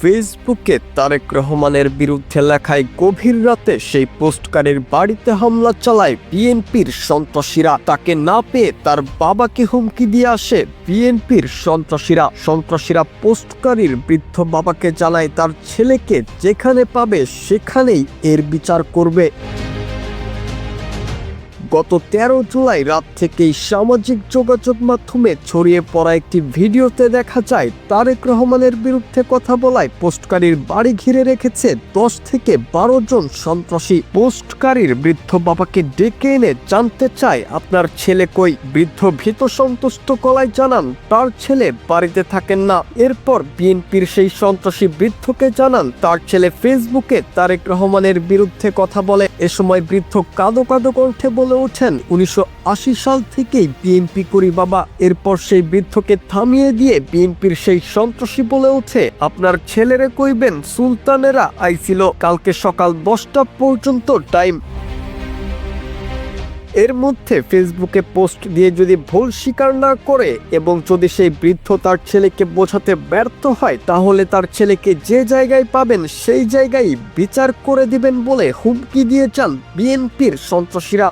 ফেসবুকে তারেক রহমানের বিরুদ্ধে লেখায় গভীর রাতে সেই পোস্টকারের বাড়িতে হামলা চালায় বিএনপির সন্ত্রাসীরা। তাকে না পেয়ে তার বাবাকে হুমকি দিয়ে আসে বিএনপির সন্ত্রাসীরা। সন্ত্রাসীরা পোস্টকারীর বৃদ্ধ বাবাকে জানায় তার ছেলেকে যেখানে পাবে সেখানেই এর বিচার করবে। গত তেরো জুলাই রাত থেকেই সামাজিক যোগাযোগ মাধ্যমে ছড়িয়ে পড়া একটি ভিডিওতে দেখা যায়, তারেক রহমানের বিরুদ্ধে কথা বলায় পোস্টকারীর বাড়ি ঘিরে রেখেছে দশ থেকে বারো জন সন্ত্রাসী। পোস্টকারীর বৃদ্ধ বাবাকে ডেকে এনে জানতে চায়, আপনার ছেলে কই? বৃদ্ধ ভীত সন্তুষ্ট কলায় জানান, তার ছেলে বাড়িতে থাকেন না। এরপর বিএনপির সেই সন্ত্রাসী বৃদ্ধকে জানান, তার ছেলে ফেসবুকে তারেক রহমানের বিরুদ্ধে কথা বলে। এ সময় বৃদ্ধ কাঁদো কাঁদো কণ্ঠে বলে ওঠেন। উনিশশো সাল থেকেই বিএনপি করি বাবা। এরপর সেই বৃদ্ধকে থামিয়ে দিয়ে বিএনপির সেই সন্ত্রাসী বলে ওঠে। আপনার ছেলেরে কইবেন, সুলতানেরা আইছিল। কালকে সকাল দশটা পর্যন্ত টাইম। এর মধ্যে ফেসবুকে পোস্ট দিয়ে যদি ভুল স্বীকার না করে এবং যদি সেই বৃদ্ধ তার ছেলেকে বোঝাতে ব্যর্থ হয়, তাহলে তার ছেলেকে যে জায়গায় পাবেন, সেই জায়গায় বিচার করে দিবেন বলে হুমকি দিয়ে চান বিএনপির সন্ত্রাসীরা।